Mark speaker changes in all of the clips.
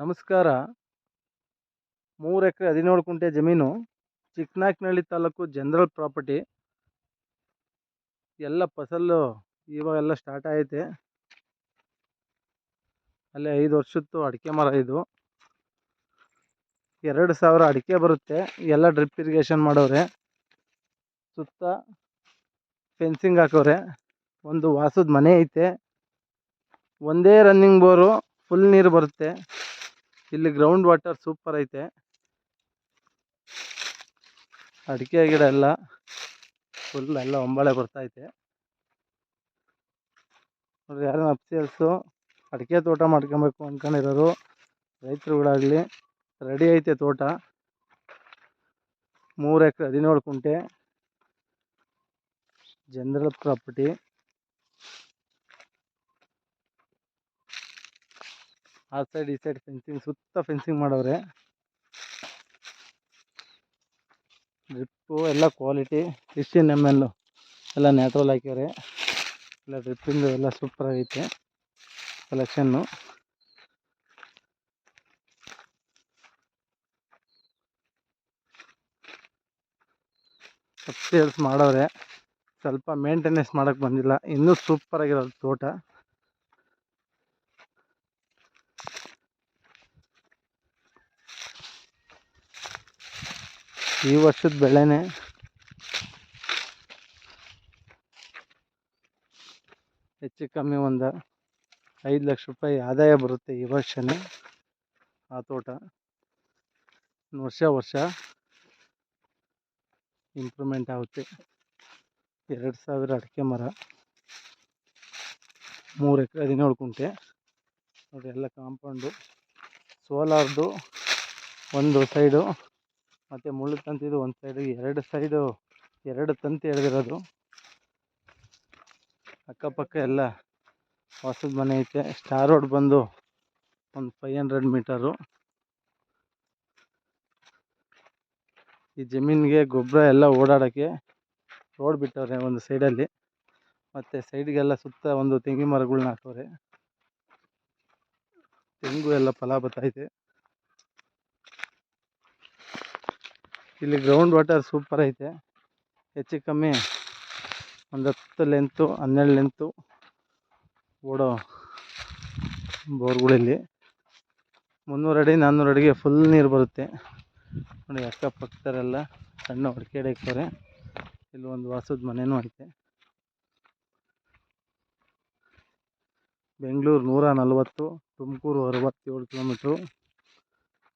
Speaker 1: ನಮಸ್ಕಾರ. ಮೂರು ಎಕರೆ ಹದಿನೇಳು ಕುಂಟೆ ಜಮೀನು ಚಿಕ್ಕನಾಯಕನಹಳ್ಳಿ ತಾಲೂಕು ಜನರಲ್ ಪ್ರಾಪರ್ಟಿ. ಎಲ್ಲ ಫಸಲು ಇವಾಗೆಲ್ಲ ಸ್ಟಾರ್ಟ್ ಆಯಿತೆ ಅಲ್ಲೇ ಐದು ವರ್ಷದ್ದು ಅಡಿಕೆ ಮರ ಇದು. ಎರಡು ಸಾವಿರ ಅಡಿಕೆ ಬರುತ್ತೆ, ಎಲ್ಲ ಡ್ರಿಪ್ ಇರಿಗೇಷನ್ ಮಾಡೋರೆ. ಸುತ್ತ ಫೆನ್ಸಿಂಗ್ ಹಾಕೋರೆ. ಒಂದು ವಾಸದ ಮನೆ ಐತೆ. ಒಂದೇ ರನ್ನಿಂಗ್ ಬೋರು ಫುಲ್ ನೀರು ಬರುತ್ತೆ. ಇಲ್ಲಿ ಗ್ರೌಂಡ್ ವಾಟರ್ ಸೂಪರ್ ಐತೆ. ಅಡಿಕೆ ಗಿಡ ಎಲ್ಲ ಫುಲ್ ಎಲ್ಲ ಒಂಬಳೆ ಬರ್ತೈತೆ ನೋಡ್ರಿ ಯಾರು ಅಪ್ಸೇಲ್ಸು ಅಡಿಕೆ ತೋಟ ಮಾಡ್ಕೊಬೇಕು ಅಂದ್ಕೊಂಡಿರೋರು ರೈತರುಗಳಾಗಲಿ ರೆಡಿ ಐತೆ ತೋಟ. ಮೂರು ಎಕರೆ ಹದಿನೇಳು ಕುಂಟೆ. ಜನರಲ್ ಪ್ರಾಪರ್ಟಿ ಆ ಸೈಡ್ ಈ ಸೈಡ್ ಫೆನ್ಸಿಂಗ್ ಸುತ್ತ ಫೆನ್ಸಿಂಗ್ ಮಾಡವ್ರೆ. ಡ್ರಿಪ್ಪು ಎಲ್ಲ ಕ್ವಾಲಿಟಿ ಸಿಕ್ಸ್ಟೀನ್ ಎಂ ಎಲ್ ಎಲ್ಲ ನ್ಯಾಟ್ರಲ್ ಹಾಕ್ಯವ್ರೆ ಎಲ್ಲ ಡ್ರಿಪ್ಪಿಂದು ಎಲ್ಲ ಸೂಪರ್ ಆಗೈತೆ ಕಲೆಕ್ಷನ್ನು ಸೇಲ್ಸ್ ಮಾಡವ್ರೆ. ಸ್ವಲ್ಪ ಮೇಂಟೆನೆನ್ಸ್ ಮಾಡೋಕ್ಕೆ ಬಂದಿಲ್ಲ, ಇನ್ನೂ ಸೂಪರ್ ಆಗಿರೋದು ತೋಟ. ಈ ವರ್ಷದ ಬೆಳೆನೇ. ಹೆಚ್ಚು ಕಮ್ಮಿ ಒಂದು ಐದು ಲಕ್ಷ ರೂಪಾಯಿ ಆದಾಯ ಬರುತ್ತೆ ಈ ವರ್ಷನೇ ಆ ತೋಟ. ವರ್ಷ ವರ್ಷ ಇಂಪ್ರೂವ್ಮೆಂಟ್ ಆಗುತ್ತೆ. ಎರಡು ಸಾವಿರ ಅಡಿಕೆ ಮರ, ಮೂರು ಎಕರೆ ಹದಿನೇಳು ಕುಂಟೆ. ನೋಡಿ ಎಲ್ಲ ಕಾಂಪೌಂಡು ಸೋಲಾರ್ದು ಒಂದು ಸೈಡು ಮತ್ತು ಮುಳ್ಳು ತಂತಿದು ಒಂದು ಸೈಡು ಎರಡು ಸೈಡು ಎರಡು ತಂತಿ ಎಳೆದಿರೋದು. ಅಕ್ಕಪಕ್ಕ ಎಲ್ಲ ಹೊಸದ ಮನೆ ಐತೆ. ಸ್ಟಾರ್ ರೋಡ್ ಬಂದು ಒಂದು ಫೈವ್ ಹಂಡ್ರೆಡ್ ಮೀಟರು ಈ ಜಮೀನಿಗೆ ಗೊಬ್ಬರ ಎಲ್ಲ ಓಡಾಡೋಕ್ಕೆ ರೋಡ್ ಬಿಟ್ಟವ್ರೆ ಒಂದು ಸೈಡಲ್ಲಿ ಮತ್ತು ಸೈಡಿಗೆಲ್ಲ ಸುತ್ತ ಒಂದು ತೆಂಗಿನ ಮರಗಳ್ನ ಹಾಕವ್ರೆ ತೆಂಗು ಎಲ್ಲ ಫಲ ಬರ್ತೈತೆ ಇಲ್ಲಿ ಗ್ರೌಂಡ್ ವಾಟರ್ ಸೂಪರ್ ಐತೆ. ಹೆಚ್ಚು ಕಮ್ಮಿ ಒಂದು ಹತ್ತು ಲೆಂತು ಹನ್ನೆರಡು ಲೆಂತು ಓಡೋ ಬೋರ್ಗಳಲ್ಲಿ ಮುನ್ನೂರು ಅಡಿ, ನಾನ್ನೂರು ಅಡಿಗೆ ಫುಲ್ ನೀರು ಬರುತ್ತೆ. ನೋಡಿ ಅಕ್ಕಪಕ್ಕದರೆಲ್ಲ ಸಣ್ಣ ಹೊಡ್ಕೆ ಹಾಕ್ತಾರೆ ಇಲ್ಲಿ ಒಂದು ವಾಸದ ಮನೆಯೂ ಐತೆ. ಬೆಂಗಳೂರು ನೂರ ನಲ್ವತ್ತು, ತುಮಕೂರು ಅರವತ್ತೇಳು ಕಿಲೋಮೀಟ್ರು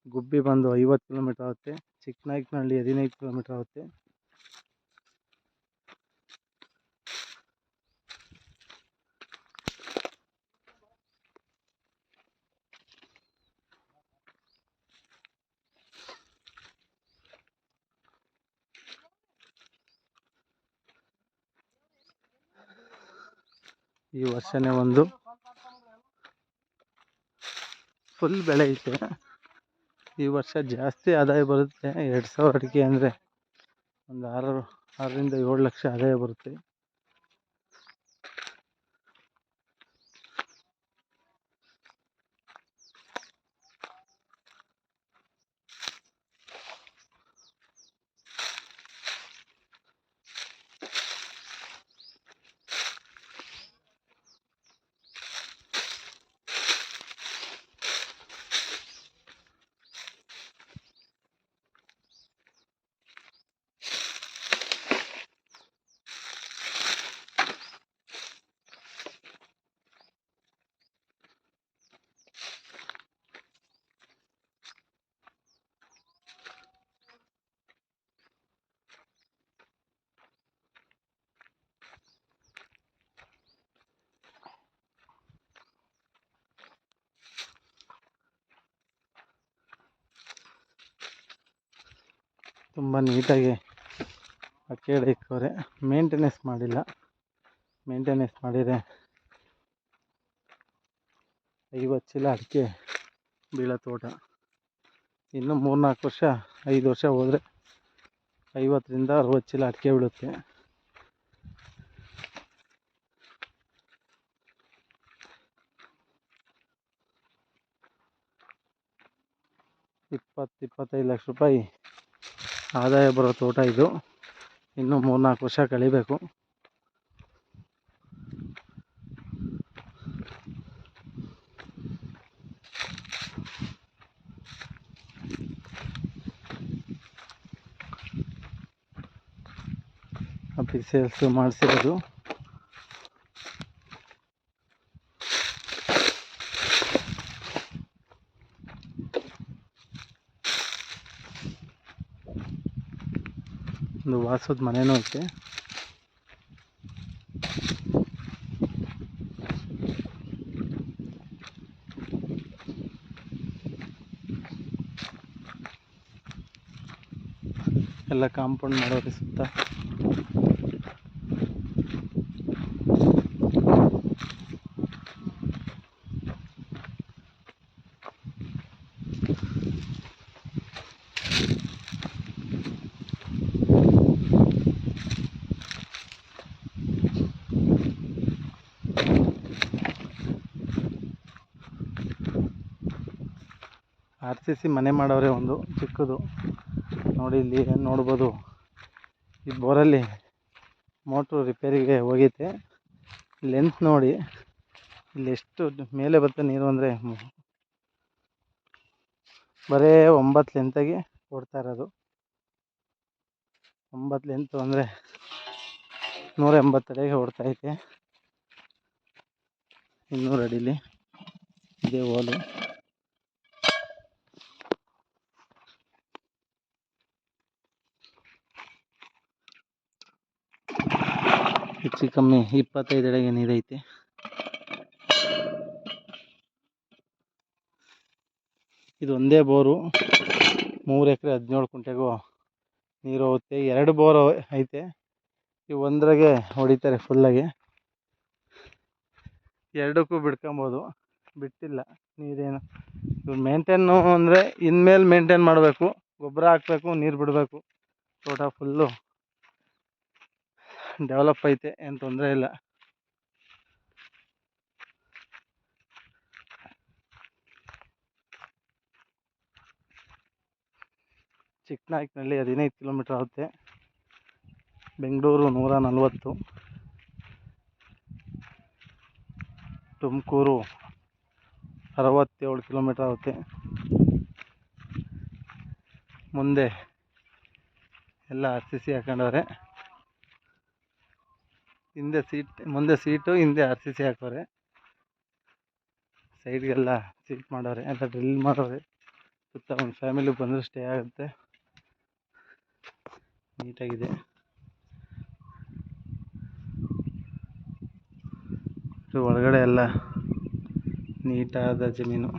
Speaker 1: ಗುಬ್ಬಿ ಬಂದು ಐವತ್ತು ಕಿಲೋಮೀಟ್ರ್ ಆಗುತ್ತೆ. ಚಿಕ್ಕನಾಯಕನಹಳ್ಳಿ ಹದಿನೈದು ಕಿಲೋಮೀಟ್ರ್ ಆಗುತ್ತೆ. ಈ ವರ್ಷನೇ ಒಂದು. ಫುಲ್ ಬೆಳೆ ಐತೆ. ಈ ವರ್ಷ ಜಾಸ್ತಿ ಆದಾಯ ಬರುತ್ತೆ. ಎರಡು ಸಾವಿರ ಅಡಿಕೆ ಅಂದರೆ ಒಂದು ಆರು ಆರರಿಂದ ಏಳು ಲಕ್ಷ ಆದಾಯ ಬರುತ್ತೆ. ತುಂಬ ನೀಟಾಗಿ ಕೇಳಿ ಇಕ್ಕವ್ರೆ ಮೇಂಟೆನೆನ್ಸ್ ಮಾಡಿಲ್ಲ. ಮೇಂಟೆನೆನ್ಸ್ ಮಾಡಿದರೆ ಐವತ್ತು ಚೀಲ ಅಡಿಕೆ ಬೀಳೋ ತೋಟ. ಇನ್ನು ಮೂರು ನಾಲ್ಕು ವರ್ಷ, ಐದು ವರ್ಷ ಹೋದರೆ ಐವತ್ತರಿಂದ ಅರವತ್ತು ಚೀಲ ಅಡಿಕೆ ಬೀಳುತ್ತೆ. ಇಪ್ಪತ್ತು, ಇಪ್ಪತ್ತೈದು ಲಕ್ಷ ರೂಪಾಯಿ ಆದಾಯ ಬರೋ ತೋಟ ಇದು. ಇನ್ನೂ ಮೂರ್ನಾಲ್ಕು ವರ್ಷ ಕಳಿಬೇಕು. ಸೇಲ್ಸ್ ಮಾಡಿಸಿರೋದು. ಒಂದು ವಾಸದ ಮನೆನೂ ಐತೆ. ಎಲ್ಲ ಕಾಂಪೌಂಡ್ ಮಾಡೋರಿ ಸುತ್ತ ಆರ್ ಸಿ ಸಿ ಮನೆ ಮಾಡವ್ರೆ ಒಂದು ಚಿಕ್ಕದು. ನೋಡಿ ಇಲ್ಲಿ ನೋಡ್ಬೋದು. ಈ ಬೋರಲ್ಲಿ ಮೋಟ್ರು ರಿಪೇರಿಗೆ ಹೋಗೈತೆ. ಲೆಂತ್ ನೋಡಿ. ಇಲ್ಲಿ ಎಷ್ಟು ಮೇಲೆ ಬರುತ್ತೆ ನೀರು ಅಂದರೆ ಬರೇ ಒಂಬತ್ತು ಲೆಂತಾಗಿ ಕೊಡ್ತಾ ಇರೋದು. ಒಂಬತ್ತು ಲೆಂತ್ ಅಂದರೆ ನೂರ ಎಂಬತ್ತಡೆಗೆ ಓಡ್ತಾಯಿದೆ ಇನ್ನೂರು ಅಡಿಲಿ ಇದೇ ಹೋಲು ಹೆಚ್ಚು ಕಮ್ಮಿ ಇಪ್ಪತ್ತೈದು ಅಡಿಗೆ ನೀರೈತೆ. ಇದು ಒಂದೇ ಬೋರು, ಮೂರು ಎಕರೆ ಹದಿನೇಳು ಕುಂಟೆಗೂ ನೀರು ಹೋಗುತ್ತೆ. ಎರಡು ಬೋರು ಐತೆ. ಈ ಒಂದ್ರಾಗೆ ಹೊಡಿತಾರೆ ಫುಲ್ಲಾಗಿ ಎರಡಕ್ಕೂ ಬಿಡ್ಕೊಬೋದು. ಬಿಟ್ಟಿಲ್ಲ ನೀರೇನು. ಇದು ಮೇಂಟೇನು ಅಂದರೆ ಇನ್ಮೇಲೆ ಮೇಂಟೇನ್ ಮಾಡಬೇಕು. ಗೊಬ್ಬರ ಹಾಕ್ಬೇಕು, ನೀರು ಬಿಡಬೇಕು. ತೋಟ ಫುಲ್ಲು ಡೆವಲಪ್ ಐತೆ, ಏನು ತೊಂದರೆ ಇಲ್ಲ. ಚಿಕ್ಕನಾಯ್ಕಿನಲ್ಲಿ ಹದಿನೈದು ಕಿಲೋಮೀಟ್ರ್ ಆಗುತ್ತೆ. ಬೆಂಗಳೂರು ನೂರ ನಲ್ವತ್ತು. ತುಮಕೂರು ಅರವತ್ತೇಳು ಕಿಲೋಮೀಟ್ರ್ ಆಗುತ್ತೆ. ಮುಂದೆ ಎಲ್ಲ ಆರ್ ಸಿ ಸಿ ಹಾಕೊಂಡವ್ರೆ. ಹಿಂದೆ ಸೀಟ್ ಮುಂದೆ ಸೀಟು ಹಿಂದೆ ಆರ್ ಸಿ ಸಿ ಹಾಕವ್ರೆ. ಸೈಡ್ಗೆಲ್ಲ ಸೀಟ್ ಮಾಡೋರೆ ಎಲ್ಲ ಡ್ರಿಲ್ ಮಾಡೋರೆ ಸುತ್ತ ಒಂದು ಫ್ಯಾಮಿಲಿ ಬಂದರೆ ಸ್ಟೇ ಆಗುತ್ತೆ. ನೀಟಾಗಿದೆ. ಒಳಗಡೆ ಎಲ್ಲ ನೀಟಾದ ಜಮೀನು.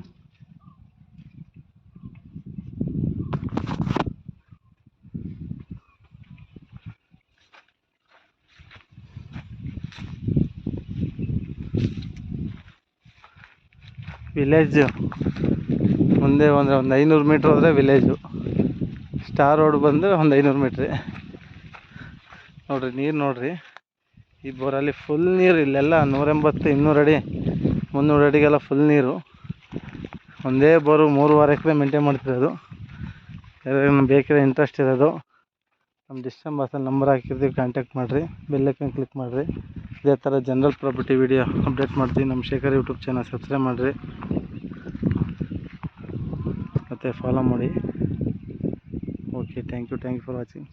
Speaker 1: ವಿಲೇಜು. ಮುಂದೆ ಒಂದು ಒಂದು ಐನೂರು ಮೀಟ್ರ್ ಹೋದರೆ ವಿಲೇಜು. ಸ್ಟಾರ್ ರೋಡ್ ಬಂದು ಒಂದು ಐನೂರು ಮೀಟ್ರಿ. ನೋಡಿರಿ, ನೀರು ನೋಡಿರಿ. ಈ ಬೋರಲ್ಲಿ ಫುಲ್ ನೀರು, ಇಲ್ಲೆಲ್ಲ ನೂರೆಂಬತ್ತು, ಇನ್ನೂರು ಅಡಿ, ಮುನ್ನೂರು ಅಡಿಗೆಲ್ಲ ಫುಲ್ ನೀರು. ಒಂದೇ ಬೋರು ಮೂರುವರೆ ಎಕರೆ ಮೇಂಟೈನ್ ಮಾಡ್ತಿರೋದು. ಯಾರಿಗಾನ ಬೇಕಿರೋ ಇಂಟ್ರೆಸ್ಟ್ ಇರೋದು. ನಮ್ಮ ಡಿಸ್ಟಮ್ ಬಸ್ಸಲ್ಲಿ ನಂಬರ್ ಹಾಕಿರ್ತೀವಿ, ಕಾಂಟ್ಯಾಕ್ಟ್ ಮಾಡಿರಿ. ಬೆಲ್ಲೈಕನ್ ಕ್ಲಿಕ್ ಮಾಡಿರಿ. ಇದೇ ಥರ ಜನರಲ್ ಪ್ರಾಪರ್ಟಿ ವಿಡಿಯೋ ಅಪ್ಡೇಟ್ ಮಾಡ್ತೀನಿ. ನಮ್ಮ ಶೇಖರ್ ಯೂಟ್ಯೂಬ್ ಚಾನಲ್ ಸಬ್ಸ್ಕ್ರೈಬ್ ಮಾಡಿರಿ. ಮತ್ತು ಫಾಲೋ ಮಾಡಿ. Okay thank you thank you for watching